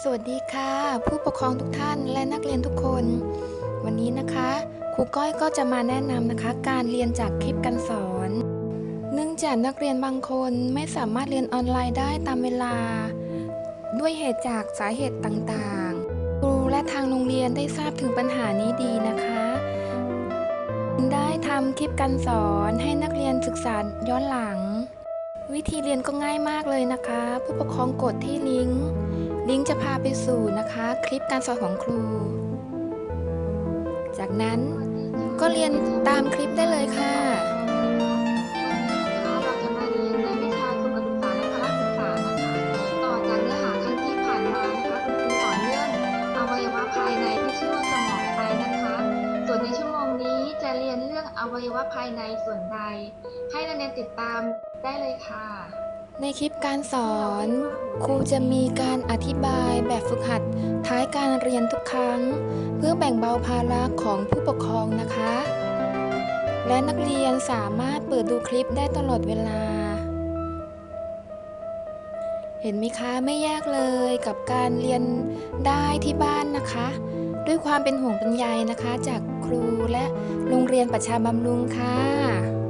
สวัสดีค่ะ ผู้ปกครองทุกท่านและนักเรียนทุกคน วันนี้นะคะครูก้อยก็จะมาแนะนำนะคะ การเรียนจากคลิปการสอน เนื่องจากนักเรียนบางคนไม่สามารถเรียนออนไลน์ได้ตามเวลา ด้วยเหตุจากสาเหตุต่างๆ ครูและทางโรงเรียนได้ทราบถึงปัญหานี้ดีนะคะ ได้ทำคลิปการสอนให้นักเรียนศึกษาย้อนหลัง วิธีเรียนก็ง่ายมากเลยนะคะ ผู้ปกครองกดที่ลิงก์ ลิงก์จะพาไปสู่นะคะคลิปการสอนของครู จากนั้นก็เรียนตามคลิปได้เลยค่ะเราจะมาเรียนในวิชาสุขศึกษาและพละศึกษานะคะต่อจากเนื้อหาครั้งที่ผ่านมานะคะครูสอนเรื่องอวัยวะภายในที่ชื่อสมองไปนะคะส่วนในชั่วโมงนี้จะเรียนเรื่องอวัยวะภายในส่วนใด ให้นักเรียนติดตามได้เลยค่ะ ในคลิปการสอน ครูจะมีการอธิบายแบบฝึกหัดท้ายการเรียนทุกครั้ง เพื่อแบ่งเบาภาระของผู้ปกครองนะคะ และนักเรียนสามารถเปิดดูคลิปได้ตลอดเวลา เห็นไหมคะไม่ยากเลยกับการเรียนได้ที่บ้านนะคะ ด้วยความเป็นห่วงเป็นใยนะคะ จากครูและโรงเรียนประชาบำรุงค่ะ